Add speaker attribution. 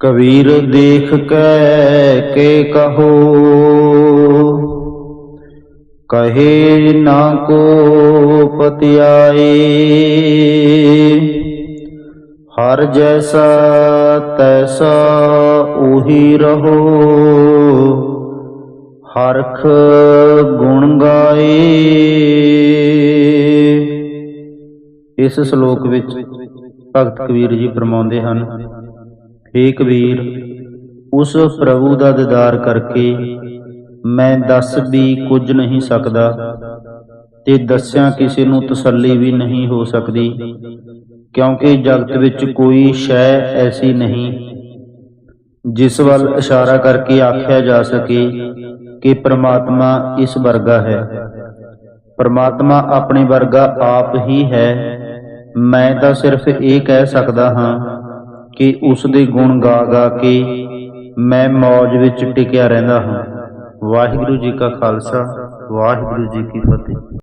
Speaker 1: ਕਬੀਰ ਦੇਖ ਕੈ ਕੇ ਕਹੋ। ਕਹੇ ਨਾ ਕੋ ਪਤਿਆਏ। ਹਰ ਜੈਸਾ ਤੈਸਾ ਉਹੀ ਰਹੋ। ਹਰਖ ਗੁਣ ਗਾਏ। ਇਸ ਸ਼ਲੋਕ ਵਿੱਚ ਭਗਤ ਕਬੀਰ ਜੀ ਫਰਮਾਉਂਦੇ ਹਨ ਹੇ ਕਬੀਰ ਉਸ ਪ੍ਰਭੂ ਦਾ ਦੀਦਾਰ ਕਰਕੇ ਮੈਂ ਦੱਸ ਵੀ ਕੁਝ ਨਹੀਂ ਸਕਦਾ ਤੇ ਦੱਸਿਆ ਕਿਸੇ ਨੂੰ ਤਸੱਲੀ ਵੀ ਨਹੀਂ ਹੋ ਸਕਦੀ, ਕਿਉਂਕਿ ਜਗਤ ਵਿੱਚ ਕੋਈ ਸ਼ੈ ਐਸੀ ਨਹੀਂ, ਜਿਸ ਵੱਲ ਇਸ਼ਾਰਾ ਕਰਕੇ ਆਖਿਆ ਜਾ ਸਕੇ ਕਿ ਪ੍ਰਮਾਤਮਾ ਇਸ ਵਰਗਾ ਹੈ। ਪ੍ਰਮਾਤਮਾ ਆਪਣੇ ਵਰਗਾ ਆਪ ਹੀ ਹੈ। ਮੈਂ ਤਾਂ ਸਿਰਫ ਇਹ ਕਹਿ ਸਕਦਾ ਹਾਂ ਕਿ ਉਸ ਦੇ ਗੁਣ ਗਾ ਗਾ ਕੇ ਮੈਂ ਮੌਜ ਵਿੱਚ ਟਿਕਿਆ ਰਹਿੰਦਾ ਹਾਂ। ਵਾਹਿਗੁਰੂ ਜੀ ਕਾ ਖਾਲਸਾ, ਵਾਹਿਗੁਰੂ ਜੀ ਕੀ ਫਤਿਹ।